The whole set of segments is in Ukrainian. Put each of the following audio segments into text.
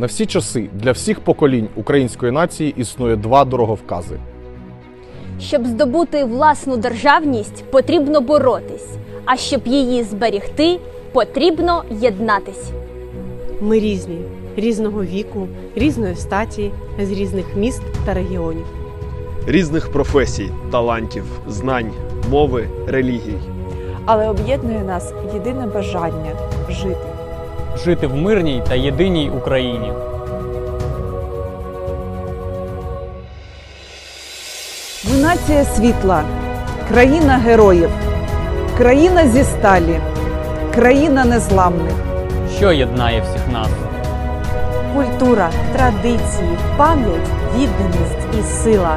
На всі часи для всіх поколінь української нації існує два дороговкази. Щоб здобути власну державність, потрібно боротись, а щоб її зберігти, потрібно єднатись. Ми різні, різного віку, різної статі, з різних міст та регіонів. різних професій, талантів, знань, мови, релігій. але об'єднує нас єдине бажання жити. Жити в мирній та єдиній Україні. Ми нація світла, країна героїв, країна зі сталі, країна незламних. Що єднає всіх нас? Культура, традиції, пам'ять, відданість і сила.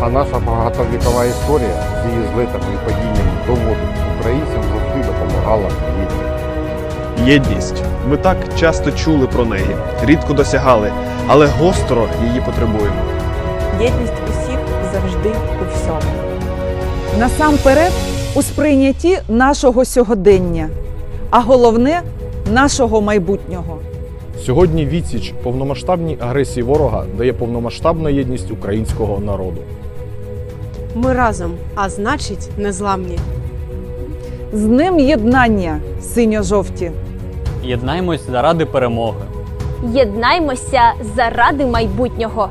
А наша багатовікова історія з її злетами і падінням українцям завжди допомагала єдність. Єдність. Ми так часто чули про неї, рідко досягали, але гостро її потребуємо. Єдність усіх завжди у всьому. Насамперед у сприйнятті нашого сьогодення, а головне нашого майбутнього. Сьогодні відсіч повномасштабній агресії ворога дає повномасштабна єдність українського народу. Ми разом, а значить, незламні. З ним єднання, синьо-жовті. Єднаймось заради перемоги. Єднаймося заради майбутнього.